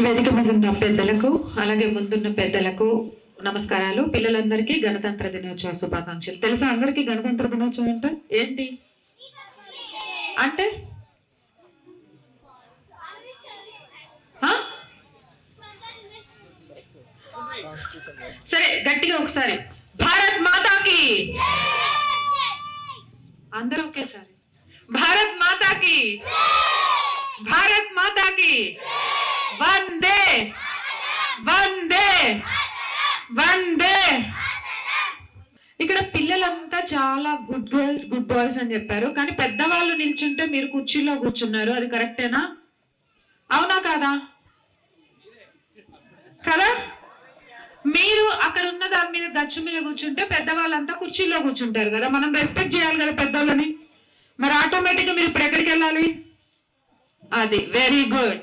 వేదిక మీద ఉన్న పెద్దలకు అలాగే ముందున్న పెద్దలకు నమస్కారాలు. పిల్లలందరికీ గణతంత్ర దినోత్సవ శుభాకాంక్షలు. తెలుసా అందరికీ గణతంత్ర దినోత్సవం అంటే? ఏంటి? అంటే ఆ? సరే గట్టిగా ఒకసారి. భారత్ మాతాకి. అందరూ ఒకేసారి. భారత్ మాతాకి. భారత్ మాతాకి. వందే. వందే. వందే. ఇక్కడ పిల్లలంతా చాలా గుడ్ గర్ల్స్ గుడ్ బాయ్స్ అని చెప్పారు. కానీ పెద్దవాళ్ళు నిల్చుంటే మీరు కుర్చీలో కూర్చున్నారు. అది కరెక్టేనా అవునా కాదా? కదా? మీరు అక్కడ ఉన్న దాని మీద గచ్చు మీద కూర్చుంటే పెద్దవాళ్ళంతా కుర్చీలో కూర్చుంటారు కదా. మనం రెస్పెక్ట్ చేయాలి కదా పెద్దవాళ్ళని మరి ఆటోమేటిక్గా మీరు ఇప్పుడు ఎక్కడికి వెళ్ళాలి? అది very good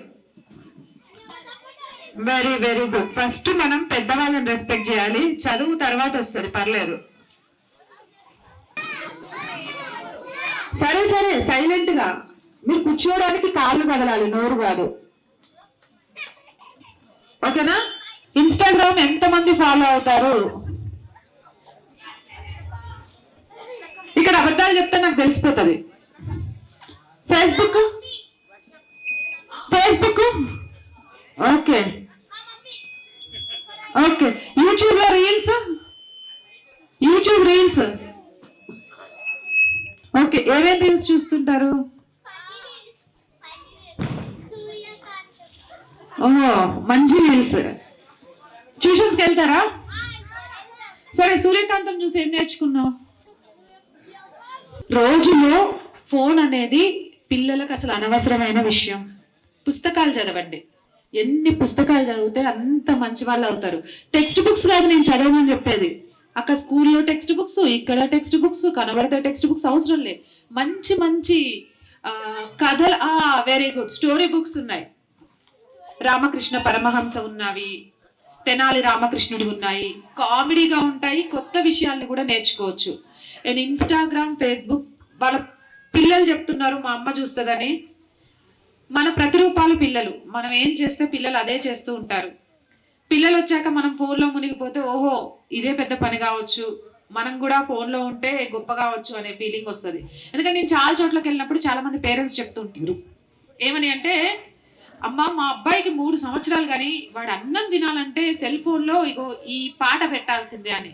very very good first మనం పెద్దవాళ్ళని రెస్పెక్ట్ చేయాలి. చదువు తర్వాత వస్తుంది పర్లేదు. సరే సరే సైలెంట్గా. మీరు కూర్చోవడానికి కాళ్ళు కదలాలి నోరు కాదు. ఓకేనా? ఇన్స్టాగ్రామ్ ఎంత మంది ఫాలో అవుతారు? ఇక్కడ అబద్ధాలు చెప్తే నాకు తెలిసిపోతుంది. Facebook Facebook okay. ఓకే. యూట్యూబ్లో రీల్స్ యూట్యూబ్ రీల్స్ ఓకే. ఏమేం రీల్స్ చూస్తుంటారు? ఓహో మంచి రీల్స్ ట్యూషన్స్కి వెళ్తారా సరే సూర్యకాంతం చూసి ఏం నేర్చుకున్నావు? రోజులో ఫోన్ అనేది పిల్లలకు అసలు అనవసరమైన విషయం. పుస్తకాలు చదవండి. ఎన్ని పుస్తకాలు చదివితే అంత మంచి వాళ్ళు అవుతారు. టెక్స్ట్ బుక్స్ కాదు నేను చదవమని చెప్పేది. అక్కడ స్కూల్లో టెక్స్ట్ బుక్స్ ఇక్కడ టెక్స్ట్ బుక్స్ కనబడితే టెక్స్ట్ బుక్స్ అవసరం లే. మంచి మంచి కథలు వెరీ గుడ్ స్టోరీ బుక్స్ ఉన్నాయి. రామకృష్ణ పరమహంస ఉన్నవి తెనాలి రామకృష్ణుడు ఉన్నాయి. కామెడీగా ఉంటాయి కొత్త విషయాల్ని కూడా నేర్చుకోవచ్చు. నేను ఇన్స్టాగ్రామ్ ఫేస్బుక్ వాళ్ళ పిల్లలు చెప్తున్నారు మా అమ్మ చూస్తుందని. మన ప్రతిరూపాలు పిల్లలు. మనం ఏం చేస్తే పిల్లలు అదే చేస్తూ ఉంటారు. పిల్లలు వచ్చాక మనం ఫోన్లో మునిగిపోతే ఓహో ఇదే పెద్ద పని కావచ్చు. మనం కూడా ఫోన్లో ఉంటే గొప్ప కావచ్చు అనే ఫీలింగ్ వస్తుంది. ఎందుకంటే నేను చాలా చోట్లకి వెళ్ళినప్పుడు చాలా మంది పేరెంట్స్ చెప్తుంటారు ఏమని అంటే అమ్మ మా అబ్బాయికి మూడు సంవత్సరాలు కానీ వాడు అన్నం తినాలంటే సెల్ ఫోన్లో ఇగో ఈ పాట పెట్టాల్సిందే అని.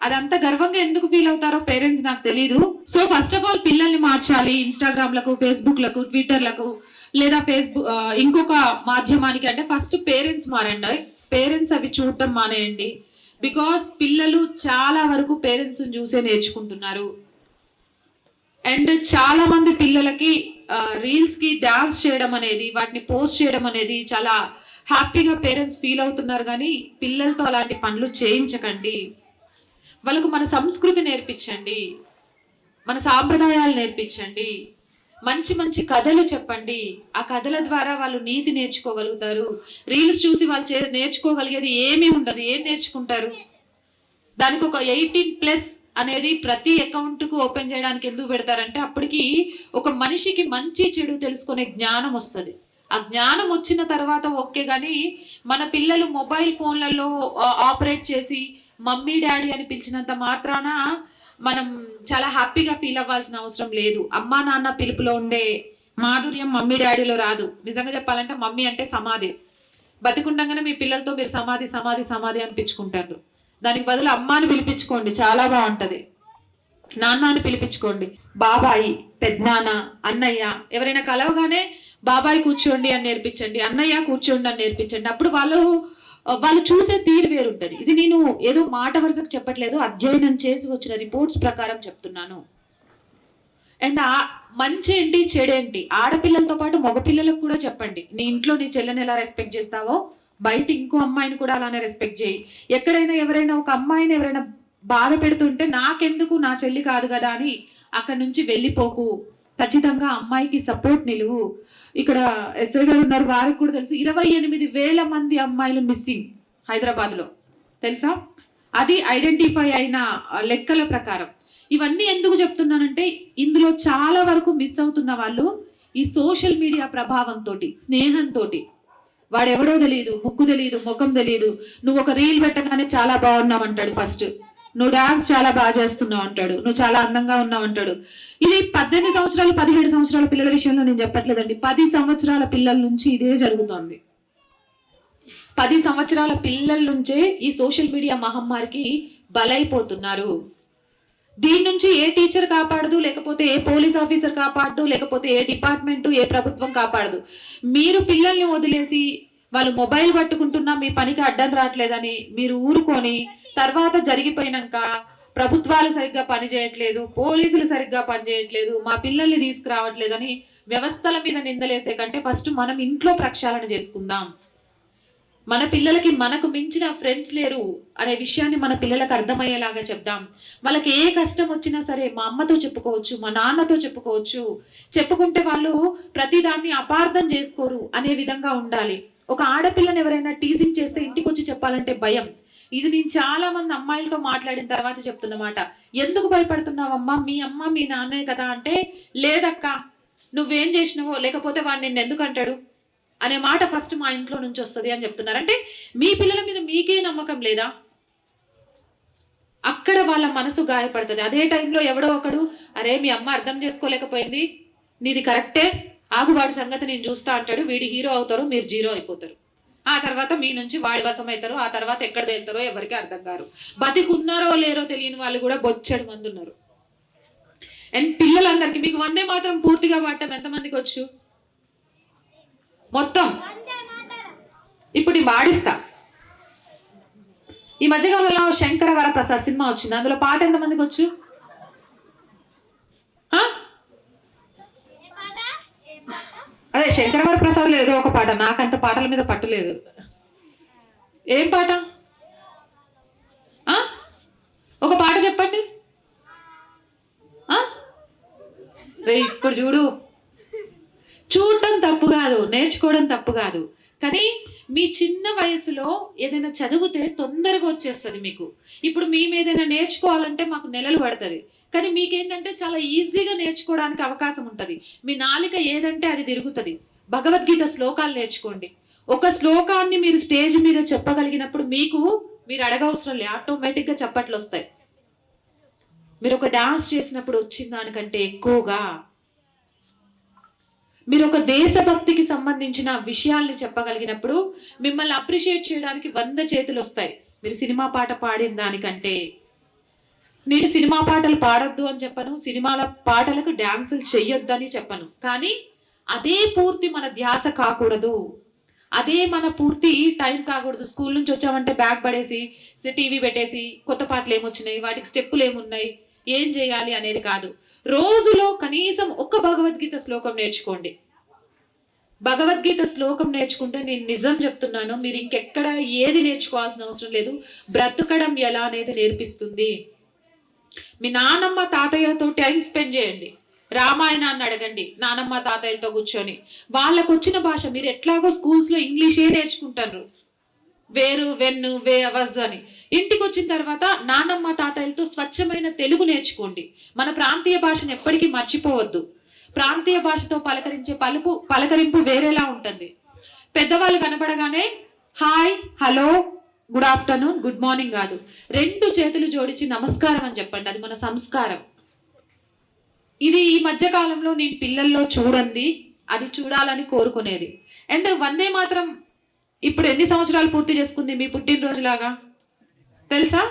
అదంతా గర్వంగా ఎందుకు ఫీల్ అవుతారో పేరెంట్స్ నాకు తెలియదు సో ఫస్ట్ ఆఫ్ ఆల్ పిల్లల్ని మార్చాలి ఇన్స్టాగ్రామ్లకు ఫేస్బుక్లకు ట్విట్టర్లకు లేదా ఫేస్బుక్ ఇంకొక మాధ్యమానికి అంటే ఫస్ట్ పేరెంట్స్ మారండి. పేరెంట్స్ అవి చూడటం మానేయండి. బికాస్ పిల్లలు చాలా వరకు పేరెంట్స్ చూసే నేర్చుకుంటున్నారు. అండ్ చాలా మంది పిల్లలకి రీల్స్కి డ్యాన్స్ చేయడం అనేది వాటిని పోస్ట్ చేయడం అనేది చాలా హ్యాపీగా పేరెంట్స్ ఫీల్ అవుతున్నారు కానీ పిల్లలతో అలాంటి పనులు చేయించకండి. వాళ్ళకు మన సంస్కృతి నేర్పించండి. మన సాంప్రదాయాలు నేర్పించండి. మంచి మంచి కథలు చెప్పండి. ఆ కథల ద్వారా వాళ్ళు నీతి నేర్చుకోగలుగుతారు. రీల్స్ చూసి వాళ్ళు చే- నేర్చుకోగలిగేది ఏమీ ఉండదు. ఏం నేర్చుకుంటారు? దానికి ఒక ఎయిటీన్ ప్లస్ అనేది ప్రతి అకౌంట్కు ఓపెన్ చేయడానికి ఎందుకు పెడతారంటే అప్పటికి ఒక మనిషికి మంచి చెడు తెలుసుకునే జ్ఞానం వస్తుంది. ఆ జ్ఞానం వచ్చిన తర్వాత ఓకే కానీ మన పిల్లలు మొబైల్ ఫోన్లలో ఆపరేట్ చేసి మమ్మీ డాడీ అని పిలిచినంత మాత్రాన మనం చాలా హ్యాపీగా ఫీల్ అవ్వాల్సిన అవసరం లేదు. అమ్మా నాన్న పిలుపులో ఉండే మాధుర్యం మమ్మీ డాడీలో రాదు. నిజంగా చెప్పాలంటే మమ్మీ అంటే సమాధి. బతికుండగానే మీ పిల్లలతో మీరు సమాధి సమాధి సమాధి అనిపించుకుంటారు. దానికి బదులు అమ్మాని పిలిపించుకోండి చాలా బాగుంటది. నాన్న అని పిలిపించుకోండి. బాబాయి పెద్దనాన్న అన్నయ్య ఎవరైనా కలవగానే బాబాయ్ కూర్చోండి అని నేర్పించండి అన్నయ్య కూర్చోండి అని నేర్పించండి. అప్పుడు వాళ్ళు వాళ్ళు చూసే తీరు వేరుంటది. ఇది నేను ఏదో మాట వరుసకు చెప్పట్లేదు అధ్యయనం చేసి వచ్చిన రిపోర్ట్స్ ప్రకారం చెప్తున్నాను. అండ్ ఆ మంచి ఏంటి చెడేంటి ఆడపిల్లలతో పాటు మగపిల్లలకు కూడా చెప్పండి. నీ ఇంట్లో నీ చెల్లెని ఎలా రెస్పెక్ట్ చేస్తావో బయట ఇంకో అమ్మాయిని కూడా అలానే రెస్పెక్ట్ చేయి. ఎక్కడైనా ఎవరైనా ఒక అమ్మాయిని ఎవరైనా బాధ పెడుతుంటే నాకెందుకు నా చెల్లి కాదు కదా అని అక్కడి నుంచి వెళ్ళిపోకు. ఖచ్చితంగా అమ్మాయికి సపోర్ట్ నిలువు. ఇక్కడ ఎస్ఐ గారు ఉన్నారు వారికి కూడా తెలుసు. ఇరవై ఎనిమిది వేల మంది అమ్మాయిలు మిస్సింగ్ హైదరాబాద్లో. తెలుసా? అది ఐడెంటిఫై అయిన లెక్కల ప్రకారం. ఇవన్నీ ఎందుకు చెప్తున్నానంటే ఇందులో చాలా వరకు మిస్ అవుతున్న వాళ్ళు ఈ సోషల్ మీడియా ప్రభావంతో స్నేహంతో వాడెవడో తెలియదు ముక్కు తెలియదు ముఖం తెలియదు నువ్వు ఒక రీల్ పెట్టగానే చాలా బాగున్నావు అంటాడు ఫస్ట్. నువ్వు డాన్స్ చాలా బాగా చేస్తున్నావు అంటాడు. నువ్వు చాలా అందంగా ఉన్నావు అంటాడు. ఇది పద్దెనిమిది సంవత్సరాలు పదిహేడు సంవత్సరాల పిల్లల విషయంలో నేను చెప్పట్లేదండి. పది సంవత్సరాల పిల్లల నుంచి ఇదే జరుగుతోంది. పది సంవత్సరాల పిల్లల నుంచే ఈ సోషల్ మీడియా మహమ్మారికి బలైపోతున్నారు. దీని నుంచి ఏ టీచర్ కాపాడదు లేకపోతే ఏ పోలీస్ ఆఫీసర్ కాపాడదు లేకపోతే ఏ డిపార్ట్మెంట్ ఏ ప్రభుత్వం కాపాడదు. మీరు పిల్లల్ని వదిలేసి వాళ్ళు మొబైల్ పట్టుకుంటున్నా మీ పనికి అడ్డం రావట్లేదని మీరు ఊరుకొని తర్వాత జరిగిపోయినాక ప్రభుత్వాలు సరిగ్గా పనిచేయట్లేదు పోలీసులు సరిగ్గా పనిచేయట్లేదు మా పిల్లల్ని తీసుకురావట్లేదని వ్యవస్థల మీద నిందలేసే కంటే ఫస్ట్ మనం ఇంట్లో ప్రక్షాళన చేసుకుందాం. మన పిల్లలకి మనకు మించిన ఫ్రెండ్స్ లేరు అనే విషయాన్ని మన పిల్లలకు అర్థమయ్యేలాగా చెప్దాం. వాళ్ళకి ఏ కష్టం వచ్చినా సరే మా అమ్మతో చెప్పుకోవచ్చు మా నాన్నతో చెప్పుకోవచ్చు. చెప్పుకుంటే వాళ్ళు ప్రతిదాన్ని అపార్థం చేసుకోరు అనే విధంగా ఉండాలి. ఒక ఆడపిల్లని ఎవరైనా టీజింగ్ చేస్తే ఇంటికి వచ్చి చెప్పాలంటే భయం. ఇది నేను చాలా మంది అమ్మాయిలతో మాట్లాడిన తర్వాత చెప్తున్నమాట. ఎందుకు భయపడుతున్నావమ్మా? మీ అమ్మ మీ నాన్నే కదా అంటే లేదక్క. నువ్వేం చేసినావో? లేకపోతే వాడు నిన్ను ఎందుకు అంటాడు? అనే మాట ఫస్ట్ మా ఇంట్లో నుంచి వస్తుంది అని చెప్తున్నారు. అంటే మీ పిల్లల మీద మీకే నమ్మకం లేదా? అక్కడ వాళ్ళ మనసు గాయపడుతుంది. అదే టైంలో ఎవడో ఒకడు అరే మీ అమ్మ అర్థం చేసుకోలేకపోయింది. నీది కరెక్టే. ఆగువాడి సంగతి నేను చూస్తా అంటాడు. వీడి హీరో అవుతారు మీరు జీరో అయిపోతారు. ఆ తర్వాత మీ నుంచి వాడి వశం అవుతారు ఆ తర్వాత ఎక్కడ తేలుతారో ఎవరికి అర్థం కారు. బతికున్నారో లేరో తెలియని వాళ్ళు కూడా బొచ్చడు మంది ఉన్నారు అండ్ పిల్లలందరికీ మీకు వందే మాత్రం పూర్తిగా వాడటం ఎంతమందికి వచ్చు? మొత్తం ఇప్పుడు నేను పాడిస్తా ఈ మధ్యకాలంలో శంకర వరప్రసాద్ సినిమా వచ్చింది. అందులో పాట ఎంతమందికి వచ్చు? అదే శంకర వరప్రసాద్ ఏదో ఒక పాట. నాకంట పాటల మీద పట్టు లేదు. ఏం పాట? ఒక పాట చెప్పండి. రే ఇప్పుడు చూడు. చూడటం తప్పు కాదు నేర్చుకోవడం తప్పు కాదు. కానీ మీ చిన్న వయసులో ఏదైనా చదివితే తొందరగా వచ్చేస్తుంది మీకు. ఇప్పుడు మేము ఏదైనా నేర్చుకోవాలంటే మాకు నెలలు పడుతుంది. కానీ మీకేంటంటే చాలా ఈజీగా నేర్చుకోవడానికి అవకాశం ఉంటుంది. మీ నాలిక ఏదంటే అది తిరుగుతుంది. భగవద్గీత శ్లోకాలు నేర్చుకోండి. ఒక శ్లోకాన్ని మీరు స్టేజ్ మీద చెప్పగలిగినప్పుడు మీకు మీరు అడగవసరం లేదు. ఆటోమేటిక్గా చప్పట్లు వస్తాయి. మీరు ఒక డాన్స్ చేసినప్పుడు వచ్చిన దానికంటే ఎక్కువగా మీరు ఒక దేశభక్తికి సంబంధించిన విషయాల్ని చెప్పగలిగినప్పుడు మిమ్మల్ని అప్రిషియేట్ చేయడానికి వంద చేతులు వస్తాయి. మీరు సినిమా పాట పాడిన దానికంటే. నేను సినిమా పాటలు పాడొద్దు అని చెప్పను సినిమాల పాటలకు డ్యాన్సులు చెయ్యొద్దు అని చెప్పను. కానీ అదే పూర్తి మన ధ్యాస కాకూడదు. అదే మన పూర్తి టైం కాకూడదు. స్కూల్ నుంచి వచ్చామంటే బ్యాగ్ పడేసి టీవీ పెట్టేసి కొత్త పాటలు ఏమొచ్చినాయి వాటికి స్టెప్పులు ఏమున్నాయి ఏం చేయాలి అనేది కాదు. రోజులో కనీసం ఒక్క భగవద్గీత శ్లోకం నేర్చుకోండి. భగవద్గీత శ్లోకం నేర్చుకుంటే నేను నిజం చెప్తున్నాను మీరు ఇంకెక్కడ ఏది నేర్చుకోవాల్సిన అవసరం లేదు. బ్రతకడం ఎలా అనేది నేర్పిస్తుంది. మీ నానమ్మ తాతయ్యలతో టైం స్పెండ్ చేయండి. రామాయణాన్ని అడగండి నానమ్మ తాతయ్యలతో కూర్చొని. వాళ్ళకు వచ్చిన భాష మీరు ఎట్లాగో స్కూల్స్లో ఇంగ్లీషే నేర్చుకుంటారు. వేరు వెన్ను వే అవజ్ అని. ఇంటికి వచ్చిన తర్వాత నానమ్మ తాతయ్యలతో స్వచ్ఛమైన తెలుగు నేర్చుకోండి. మన ప్రాంతీయ భాషను ఎప్పటికీ మర్చిపోవద్దు. ప్రాంతీయ భాషతో పలకరించే పలుపు పలకరింపు వేరేలా ఉంటుంది. పెద్దవాళ్ళు కనపడగానే hi hello good afternoon good morning కాదు. రెండు చేతులు జోడించి నమస్కారం అని చెప్పండి. అది మన సంస్కారం. ఇది ఈ మధ్య కాలంలో నేను పిల్లల్లో చూడండి అది చూడాలని కోరుకునేది. అండ్ వందే మాత్రం ఇప్పుడు ఎన్ని సంవత్సరాలు పూర్తి చేసుకుంది మీ పుట్టినరోజులాగా? తెలుసా?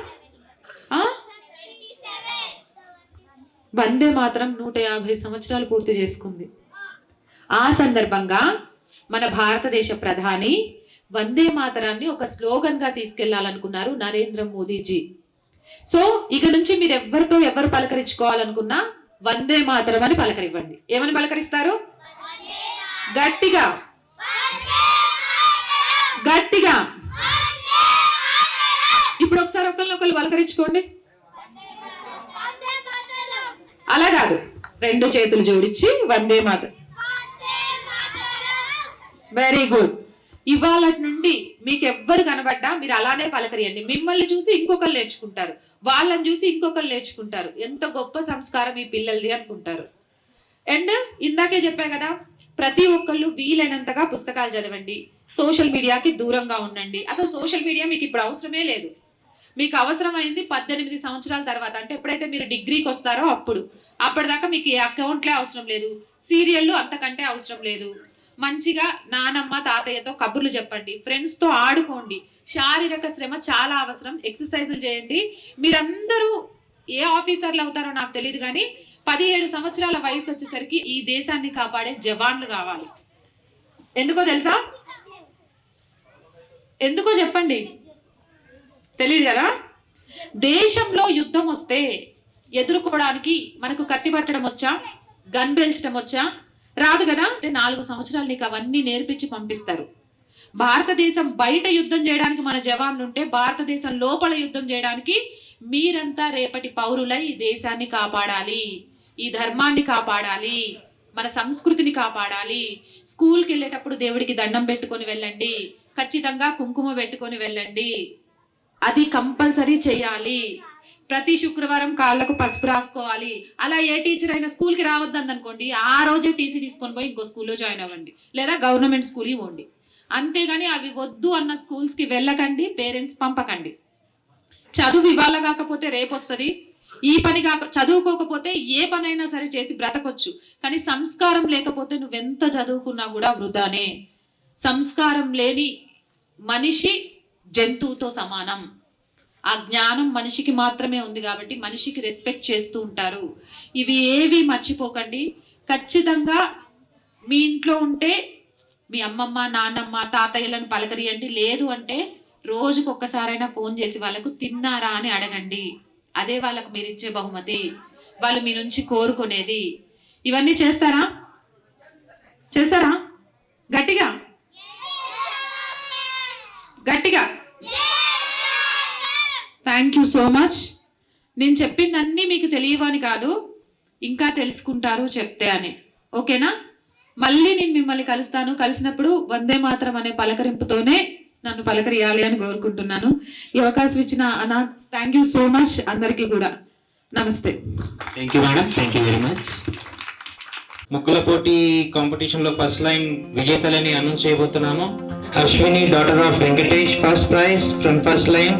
వందే మాత్రం నూట యాభై సంవత్సరాలు పూర్తి చేసుకుంది. ఆ సందర్భంగా మన భారతదేశ ప్రధాని వందే మాతరాన్ని ఒక స్లోగన్గా తీసుకెళ్ళాలనుకున్నారు నరేంద్ర మోదీజీ. సో ఇక నుంచి మీరు ఎవరితో ఎవరు పలకరించుకోవాలనుకున్నా వందే మాతరం అని పలకరివ్వండి. ఏమని పలకరిస్తారు? గట్టిగా ఇప్పుడు ఒకసారి ఒకరిని ఒకరు పలకరించుకోండి అలా కాదు. రెండు చేతులు జోడించి వందే మాత వెరీ గుడ్ ఇవాళ నుండి మీకు ఎవ్వరు కనబడ్డా మీరు అలానే పలకరియండి. మిమ్మల్ని చూసి ఇంకొకరు నేర్చుకుంటారు. వాళ్ళని చూసి ఇంకొకరు నేర్చుకుంటారు. ఎంత గొప్ప సంస్కారం ఈ పిల్లలది అనుకుంటారు. అండ్ ఇందాకే చెప్పా కదా ప్రతి ఒక్కళ్ళు వీలైనంతగా పుస్తకాలు చదవండి. సోషల్ మీడియాకి దూరంగా ఉండండి. అసలు సోషల్ మీడియా మీకు ఇప్పుడు అవసరమే లేదు. మీకు అవసరమైంది పద్దెనిమిది సంవత్సరాల తర్వాత. అంటే ఎప్పుడైతే మీరు డిగ్రీకి వస్తారో అప్పుడు. అప్పటిదాకా మీకు ఏ అకౌంట్లే అవసరం లేదు. సీరియల్లు అంతకంటే అవసరం లేదు. మంచిగా నానమ్మ తాతయ్యతో కబుర్లు చెప్పండి. ఫ్రెండ్స్తో ఆడుకోండి. శారీరక శ్రమ చాలా అవసరం. ఎక్సర్సైజులు చేయండి. మీరందరూ ఏ ఆఫీసర్లు అవుతారో నాకు తెలియదు కానీ పదిహేడు సంవత్సరాల వయసు వచ్చేసరికి ఈ దేశాన్ని కాపాడే జవాన్లు కావాలి. ఎందుకో తెలుసా? ఎందుకో చెప్పండి. తెలియదు కదా? దేశంలో యుద్ధం వస్తే ఎదుర్కోవడానికి మనకు కత్తి పట్టడం వచ్చా? గన్ పేల్చడం వచ్చా? రాదు కదా? అంటే నాలుగు సంవత్సరాలు నీకు అవన్నీ నేర్పించి పంపిస్తారు. భారతదేశం బయట యుద్ధం చేయడానికి మన జవాన్లు ఉంటే భారతదేశం లోపల యుద్ధం చేయడానికి మీరంతా రేపటి పౌరులై ఈ దేశాన్ని కాపాడాలి. ఈ ధర్మాన్ని కాపాడాలి. మన సంస్కృతిని కాపాడాలి. స్కూల్కి వెళ్ళేటప్పుడు దేవుడికి దండం పెట్టుకొని వెళ్ళండి. ఖచ్చితంగా కుంకుమ పెట్టుకొని వెళ్ళండి. అది కంపల్సరీ చేయాలి. ప్రతి శుక్రవారం కాళ్ళకు పసుపు రాసుకోవాలి. అలా ఏ టీచర్ అయినా స్కూల్కి రావద్దని అనుకోండి ఆ రోజే టీసీ తీసుకొని పోయి ఇంకో స్కూల్లో జాయిన్ అవ్వండి. లేదా గవర్నమెంట్ స్కూల్కి పోండి. అంతేగాని అవి వద్దు అన్న స్కూల్స్కి వెళ్ళకండి పేరెంట్స్ పంపకండి. చదువు ఇవాళ కాకపోతే రేపు వస్తుంది. ఈ పని కాక చదువుకోకపోతే ఏ పనైనా సరే చేసి బ్రతకొచ్చు. కానీ సంస్కారం లేకపోతే నువ్వెంత చదువుకున్నా కూడా వృధానే. సంస్కారం లేని మనిషి జంతువుతో సమానం. ఆ జ్ఞానం మనిషికి మాత్రమే ఉంది కాబట్టి మనిషికి రెస్పెక్ట్ చేస్తూ ఉంటారు. ఇవి ఏవి మర్చిపోకండి. ఖచ్చితంగా మీ ఇంట్లో ఉంటే మీ అమ్మమ్మ నాన్నమ్మ తాతయ్యలను పలకరియండి. లేదు అంటే రోజుకు ఒక్కసారైనా ఫోన్ చేసి వాళ్ళకు తిన్నారా అని అడగండి. అదే వాళ్ళకు మీరు ఇచ్చే బహుమతి. వాళ్ళు మీ నుంచి కోరుకునేది. ఇవన్నీ చేస్తారా? చేస్తారా? గట్టిగా? గట్టిగా? Thank you so much. నేను చెప్పిందన్నీ మీకు తెలియవని కాదు ఇంకా తెలుసుకుంటారు చెప్తే అని. ఓకేనా? మళ్ళీ నేను మిమ్మల్ని కలుస్తాను. కలిసినప్పుడు వందే మాత్రం అనే పలకరింపుతోనే నన్ను పలకరియాలి అని కోరుకుంటున్నాను. ఈ అవకాశం ఇచ్చిన అనా థ్యాంక్ యూ సో మచ్ అందరికీ కూడా. నమస్తే. Thank you madam thank you very much ముక్కుల పోటీ కాంపిటీషన్లో ఫస్ట్ లైన్ విజేతలని అనౌన్స్ చేయబోతున్నాము. Ashwini daughter of Venkatesh first prize from first line